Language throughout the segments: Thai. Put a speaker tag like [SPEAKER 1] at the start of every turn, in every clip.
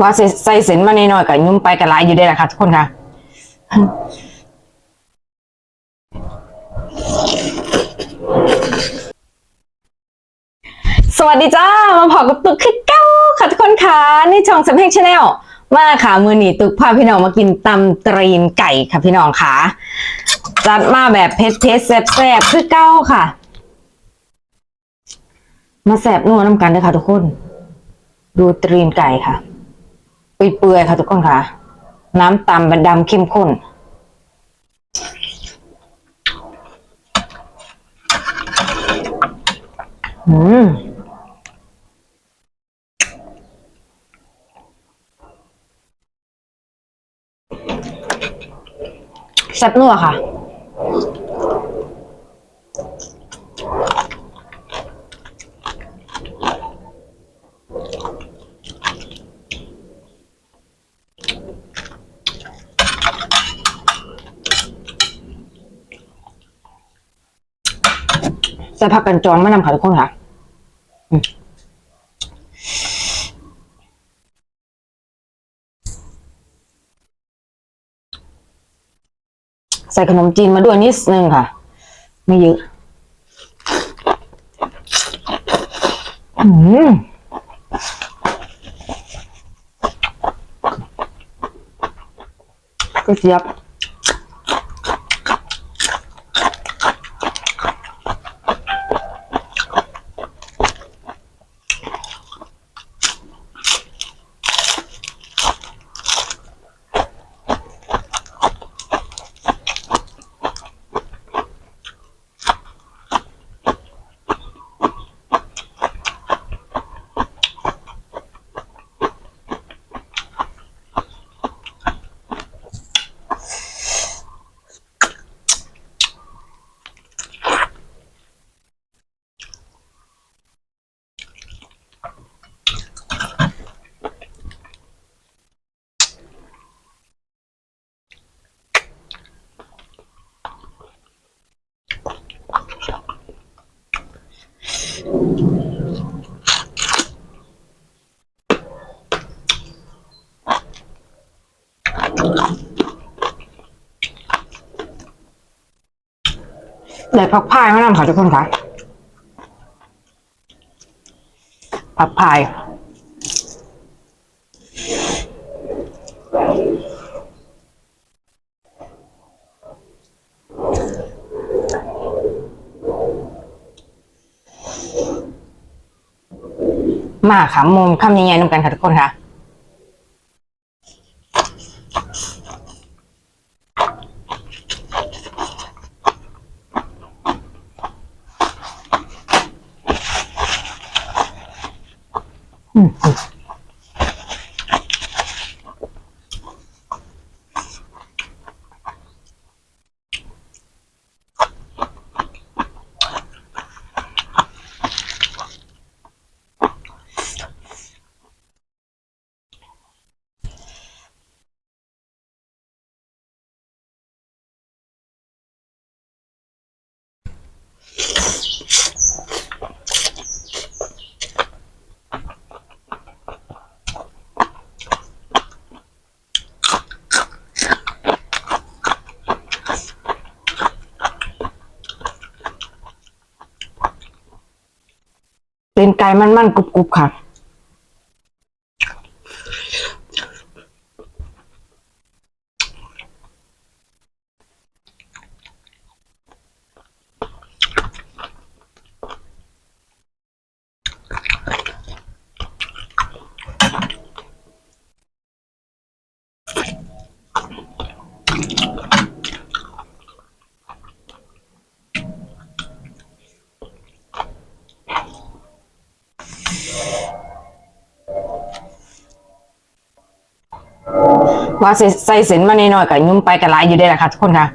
[SPEAKER 1] ว่าสิใส่เส้นมาหน่อยๆกับยุ่มไปกับลายอยู่ได้แหละค่ะทุกคนค่ะสวัสดีจ้า มาพอกับตุกคือเก้าค่ะทุกคนค่ะนี่ช่องสำเพ็งชาแนลมาค่ะ มือหนีตุกพาพี่น้องมากินตำตรีนไก่ค่ะพี่น้องค่ะ จัดมาแบบเผ็ดเผ็ดๆแซ่บคือเก้าค่ะ มาแซ่บนัวน้ำกันเลยค่ะทุกคน ดูตรีนไก่ค่ะ เปื่อยๆค่ะทุกคนค่ะ น้ำตำเป็นดำเข้มข้นอืมแซ่บนัวค่ะ ใส่ผักกันจองมานำค่ะทุกคนค่ะใส่ขนมจีนมาด้วยนิดนึงค่ะ ไม่เยอะอืมกระเจี๊ยบ ได้ ผักพายมานำค่ะทุกคนค่ะผักพายมาค่ะมุมคำยังไงนำกันค่ะทุกคนค่ะ เป็ินไก่มันมันกรุบกรุบค่ะ ว่าใส่เส้นมาหน่อยๆกับยุ่มไปกับหลายอยู่ได้แหละค่ะทุกคนค่ะ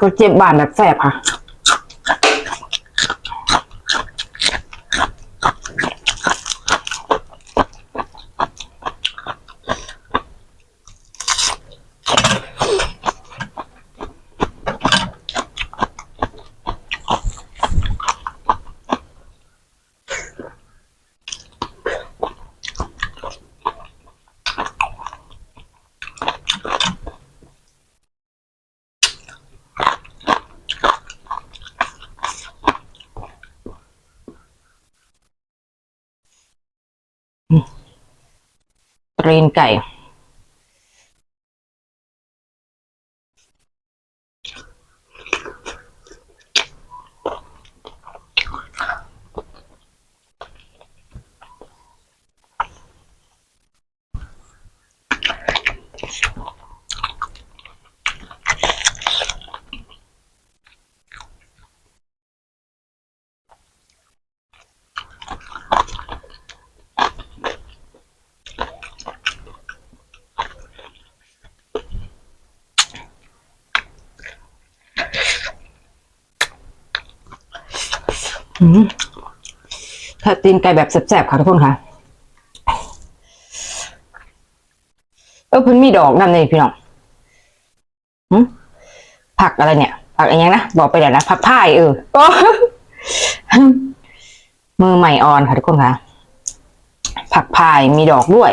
[SPEAKER 1] ก็เจ็บบานแบบแสบค่ะ ตรีนไก่ ถ้าตีนไก่แบบแสบๆค่ะทุกคนค่ะเออเพิ่นมีดอกนั่นนี่พี่น้องผักอะไรเนี่ย ผักอะไรยังนะบอกไปเดี๋ยวนะผักพายเออมือใหม่ออนค่ะทุกคนค่ะ ผักพายมีดอกด้วย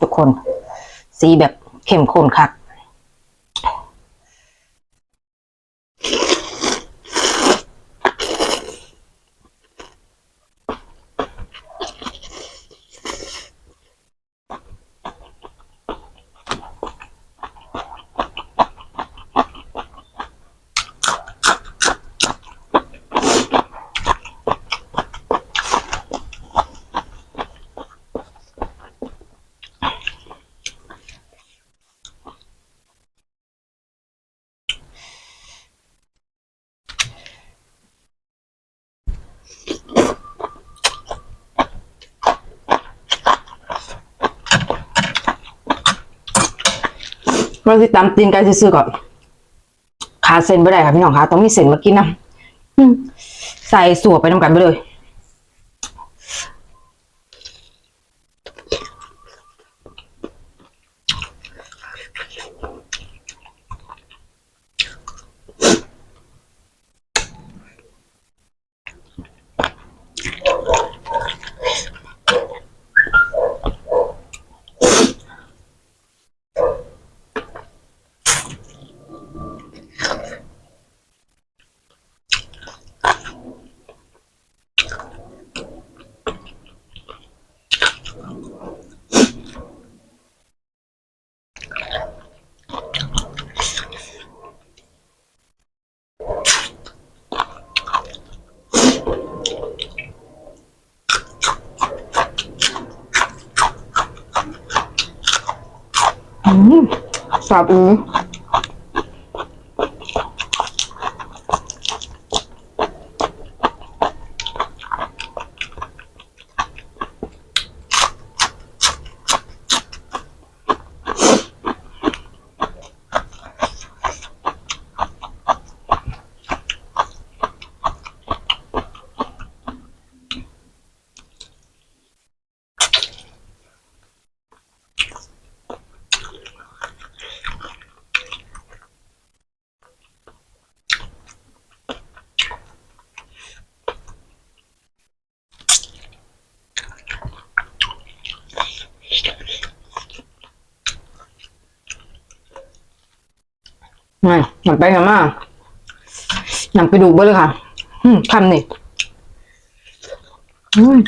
[SPEAKER 1] ทุกคน สีแบบเข้มข้นคัก เราติดตามตีนไก่ซื้อๆก่อนขาเส้นไม่ได้ค่ะพี่น้องคะต้องมีเส้นมากินนะใส่สัวไปน้ำกันไปเลย อืมส หนักไปกันมากอยากไปดูเบ้เลยค่ะ อืมคำนี่อืม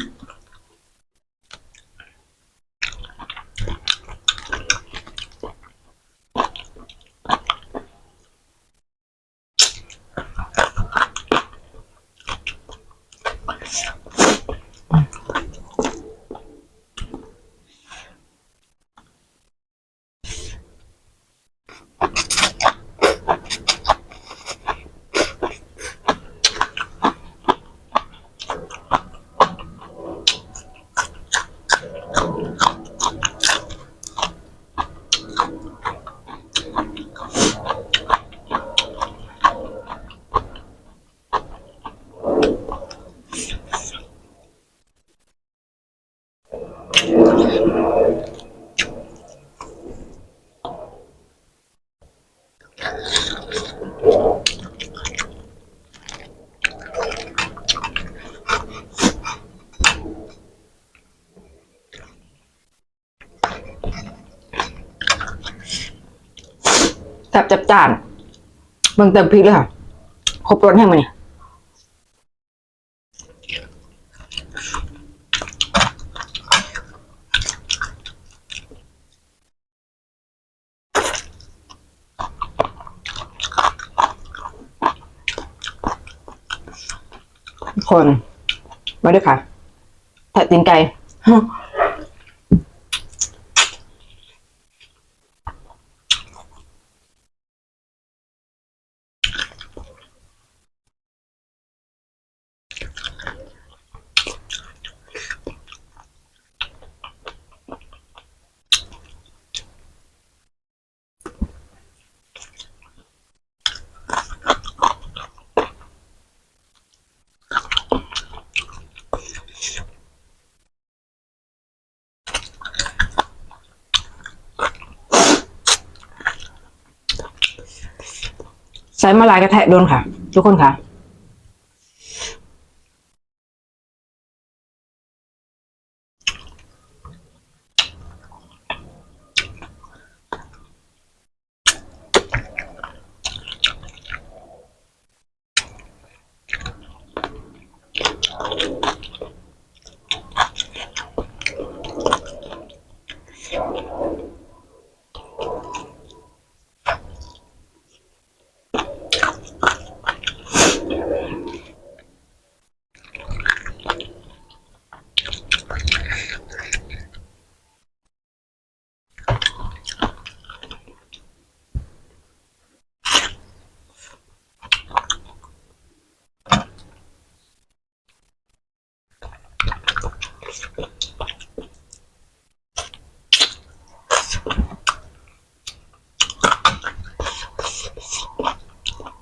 [SPEAKER 1] แซ่บจับจานเบิ่งเติมพริกเลยค่ะ ครบรสแห้งมาเนี่ยทุกคน มาด้วยค่ะแทะตีนไก่ ใช้มาลายกระแทะโดนค่ะ ทุกคนค่ะ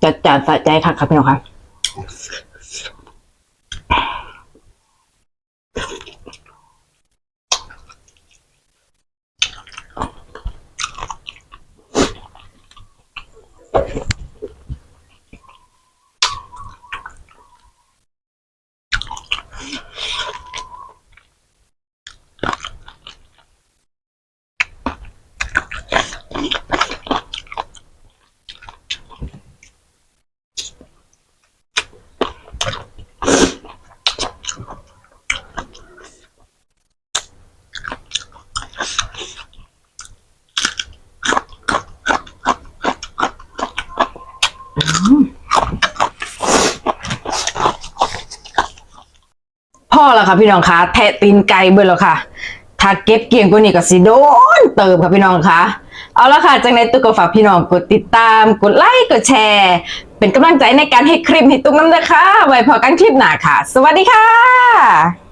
[SPEAKER 1] จัดจานสะใจค่ะครับพี่น้องค่ะ พ่อแล้วค่ะพี่น้องคะแทะตีนไก่เบิดแล้วค่ะ ถ้าเก็บเกี่ยงกว่านี้ก็สิโดนเติมค่ะพี่น้องคะเอาละค่ะจากในนตุ๊กก็ฝากพี่น้องกดติดตาม กดไลค์กดแชร์ เป็นกำลังใจในการให้คลิปให้ตุ๊กน้ำนะคะไว้พอกันคลิปหน้าค่ะ สวัสดีค่ะ